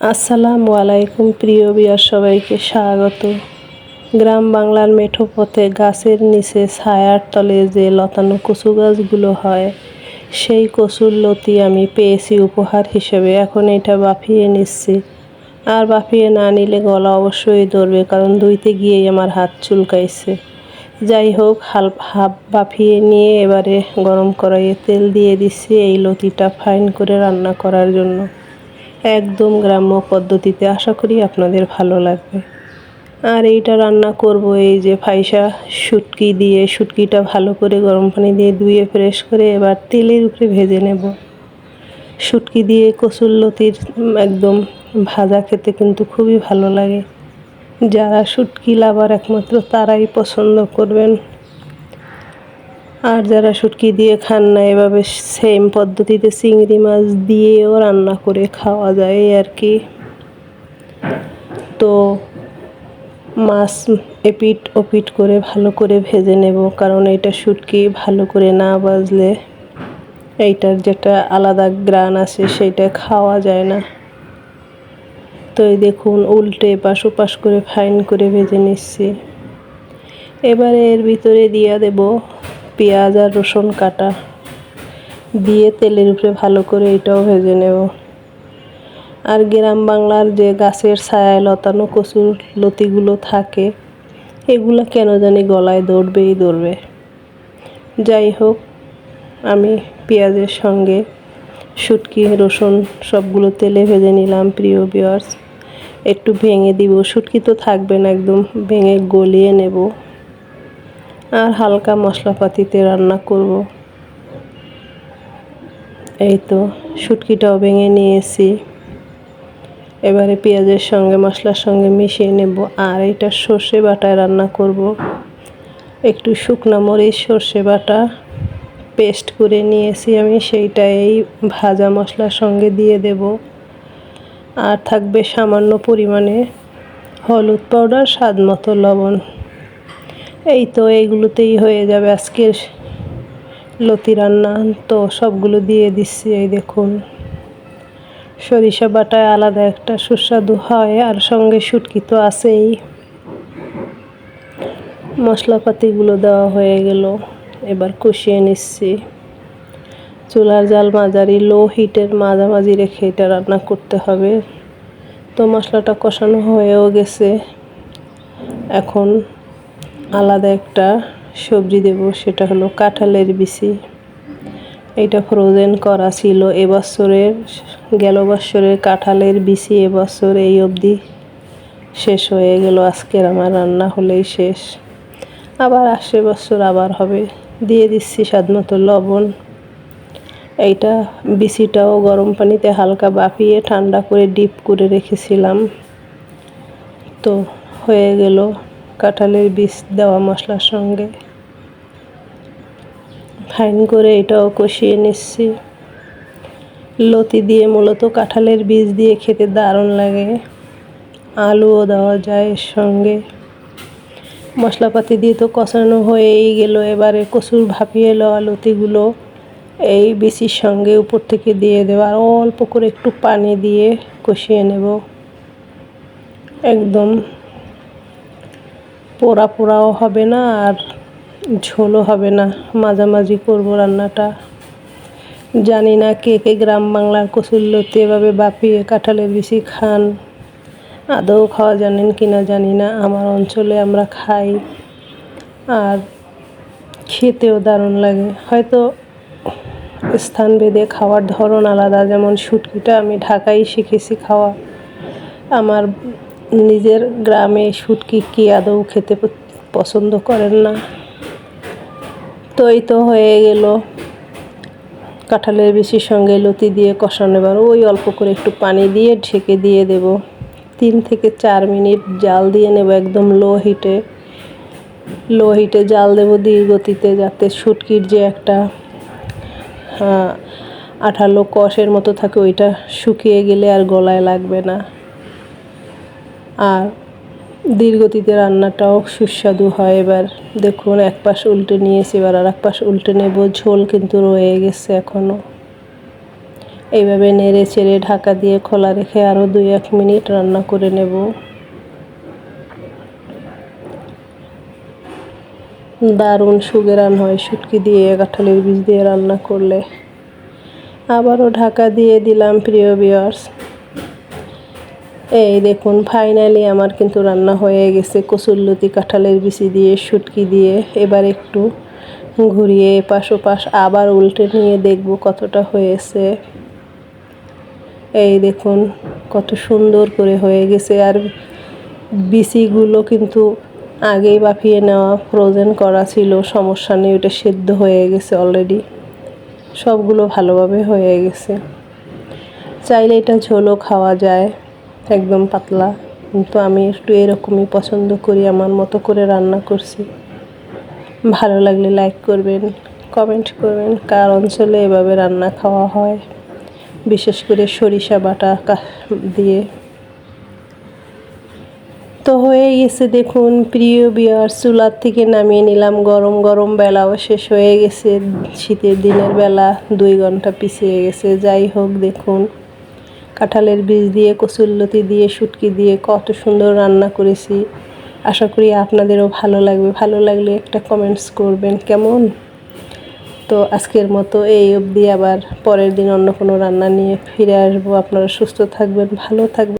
আসসালামু আলাইকুম, প্রিয় বিয়ার সবাইকে স্বাগত। গ্রাম বাংলার মেঠো পথে গাছের নিচে ছায়ার তলে যে লতানো কচু গাছগুলো হয়, সেই কচুর লতি আমি পেয়েছি উপহার হিসেবে। এখন এটা বাফিয়ে নিচ্ছি। আর বাফিয়ে না নিলে গলা অবশ্যই ধরবে, কারণ ধুইতে গিয়েই আমার হাত চুলকাইছে। যাই হোক, হাল, হাফ বাফিয়ে নিয়ে এবারে গরম কড়াইয়ে তেল দিয়ে দিচ্ছি এই লতিটা ফাইন করে রান্না করার জন্য। একদম গ্রাম্য পদ্ধতিতে আশা করি আপনাদের ভালো লাগবে। আর এইটা রান্না করব এই যে ফাইসা শুটকি দিয়ে, শুটকিটা ভালো করে গরম পানি দিয়ে ধুয়ে ফ্রেশ করে এবার তেলের উপরে ভেজে নেব। শুটকি দিয়ে কচুর লতির একদম ভাজা খেতে কিন্তু খুবই ভালো লাগে। যারা শুটকি লাভার একমাত্র তারাই পছন্দ করবেন। আর যারা শুটকি দিয়ে খান না, এভাবে সেম পদ্ধতিতে চিংড়ি মাছ দিয়েও রান্না করে খাওয়া যায় আর কি। তো মাছ এপিট ওপিট করে ভালো করে ভেজে নেব, কারণ এটা শুটকি ভালো করে না বাজলে এইটার যেটা আলাদা গ্রান আছে সেটা খাওয়া যায় না। তো এই দেখুন, উল্টে পাশ ওপাশ করে ফাইন করে ভেজে নিচ্ছি। এবারে এর ভিতরে দিয়ে দেব পেঁয়াজ আর রসুন কাটা। দিয়ে তেলের উপরে ভালো করে এটাও ভেজে নেব। আর গ্রাম বাংলার যে গাছের ছায়ায় লতানো কচুর লতিগুলো থাকে, এগুলো কেন জানি গলায় দৌড়বেই দৌড়বে। যাই হোক, আমি পেঁয়াজের সঙ্গে শুটকি, রসুন সবগুলো তেলে ভেজে নিলাম, প্রিয় বিয়ার্স একটু ভেঙে দিব, শুটকি তো থাকবে না একদম, ভেঙে গলিয়ে নেব। আর হালকা মশলাপাতিতে রান্না করব। এই তো, শুটকিটাও ভেঙে নিয়েছি। এবারে পেঁয়াজের সঙ্গে, মশলার সঙ্গে মিশিয়ে নেব। আর এটা সর্ষে বাটায় রান্না করব। একটু শুকনা মরিচ, সর্ষে বাটা পেস্ট করে নিয়েছি আমি, সেইটা এই ভাজা মশলার সঙ্গে দিয়ে দেব। আর থাকবে সামান্য পরিমাণে হলুদ পাউডার, স্বাদ মতো লবণ। এই তো এইগুলোতেই হয়ে যাবে আজকের লতি রান্না। তো সবগুলো দিয়ে দিচ্ছি, এই দেখুন। সরিষা বাটায় আলাদা একটা সুস্বাদু হয়, আর সঙ্গে শুটকি তো আছেই। মশলাপাতিগুলো দেওয়া হয়ে গেল, এবার কষিয়ে নিচ্ছি। চুলার জাল মাঝারি, লো হিটের মাঝামাঝি রেখে এটা রান্না করতে হবে। তো মশলাটা কষানো হয়েও গেছে। এখন আলাদা একটা সবজি দেব, সেটা হলো কাঁঠালের বিচি। এটা ফ্রোজেন করা ছিল এবছরের, গেল বছরের কাঁঠালের বিচি এবছর এই অবধি শেষ হয়ে গেল। আজকের আমার রান্না হলেই শেষ। আবার আসছে বছর, আবার হবে। দিয়ে দিচ্ছি স্বাদ মতো লবণ। এইটা বিচিটাও গরম পানিতে হালকা বাপিয়ে ঠান্ডা করে ডিপ করে রেখেছিলাম। তো হয়ে গেল। কাঁঠালের বীজ দেওয়া মশলার সঙ্গে। ফাইন করে এটাও কষিয়ে নিচ্ছি। লতি দিয়ে মূলত কাঁঠালের বীজ দিয়ে খেতে দারুণ লাগে। আলুও দেওয়া যায় এর সঙ্গে। মশলাপাতি দিয়ে তো কষানো হয়েই গেল। এবারে কচুর ভাপিয়ে লওয়া লতিগুলো এই বিচির সঙ্গে উপর থেকে দিয়ে দেবো। আর অল্প করে একটু পানি দিয়ে কষিয়ে নেব। একদম পোড়া পোড়াও হবে না আর ঝোলও হবে না, মাঝামাঝি করব রান্নাটা। জানি না কে কে গ্রাম বাংলার কচুল্লতে এভাবে বাপিয়ে কাঁঠালের বেশি খান। আদৌ খাওয়া জানেন কি না জানি না, আমার অঞ্চলে আমরা খাই। আর খেতেও দারুণ লাগে। হয়তো স্থান ভেদে খাওয়ার ধরন আলাদা, যেমন শুটকিটা আমি ঢাকাই শিখেছি খাওয়া। আমার নিজের গ্রামে শুটকি কি আদৌ খেতে পছন্দ করেন না। তো এই তো হয়ে গেল। কাঁঠালের বেশির সঙ্গে লতি দিয়ে কষানো। এবার ওই অল্প করে একটু পানি দিয়ে ঢেকে দিয়ে দেব। তিন থেকে চার মিনিট জাল দিয়ে নেব একদম লো হিটে। লো হিটে জাল দেবো গতিতে যাতে শুটকির যে একটা আঠালো কষের মতো থাকে, ওইটা শুকিয়ে গেলে আর গলায় লাগবে না। আর দীর্ঘতিতে রান্নাটাও সুস্বাদু হয়। এবার দেখুন, এক পাশ উল্টে নিয়েছি, এবার আর এক পাশ উল্টে নেব। ঝোল কিন্তু রয়ে গেছে এখনও এইভাবে নেড়ে চেড়ে ঢাকা দিয়ে খোলা রেখে আরও দুই এক মিনিট রান্না করে নেব। দারুণ সুগেরান হয় শুটকি দিয়ে, কাঁঠালের বীজ দিয়ে রান্না করলে। আবারও ঢাকা দিয়ে দিলাম, প্রিয় বিয়ার্স এই দেখুন ফাইনালি আমার কিন্তু রান্না হয়ে গেছে। কচুরলতি কাঁঠালের বিচি দিয়ে, শুটকি দিয়ে। এবার একটু ঘুরিয়ে এপাশ ওপাশ আবার উল্টে নিয়ে দেখব কতটা হয়েছে। এই দেখুন, কত সুন্দর করে হয়ে গেছে। আর বিচিগুলো কিন্তু আগেই বাফিয়ে নেওয়া ফ্রোজেন করা ছিল। সমস্যা নেই, ওটা সেদ্ধ হয়ে গেছে অলরেডি সবগুলো ভালোভাবে হয়ে গেছে। চাইলে এটা ঝোলও খাওয়া যায়। একদম পাতলা। কিন্তু আমি একটু এরকমই পছন্দ করি, আমার মতো করে রান্না করছি। ভালো লাগলে লাইক করবেন কমেন্ট করবেন, কার অঞ্চলে এভাবে রান্না খাওয়া হয়। বিশেষ করে সরিষা বাটা দিয়ে। তো হয়ে গেছে দেখুন, প্রিয় বিয়ার চুলার থেকে নামিয়ে নিলাম। গরম গরম বেলাও শেষ হয়ে গেছে। শীতের দিনের বেলা দুই ঘণ্টা পিছিয়ে গেছে। যাই হোক, দেখুন। কাঁঠালের বীজ দিয়ে কচুল্লতি দিয়ে, শুটকি দিয়ে কত সুন্দর রান্না করেছি। আশা করি আপনাদেরও ভালো লাগবে। ভালো লাগলে একটা কমেন্টস করবেন কেমন? তো আজকের মতো এই অবধি। আবার পরের দিন অন্য কোনো রান্না নিয়ে ফিরে আসব। আপনারা সুস্থ থাকবেন, ভালো থাকবেন।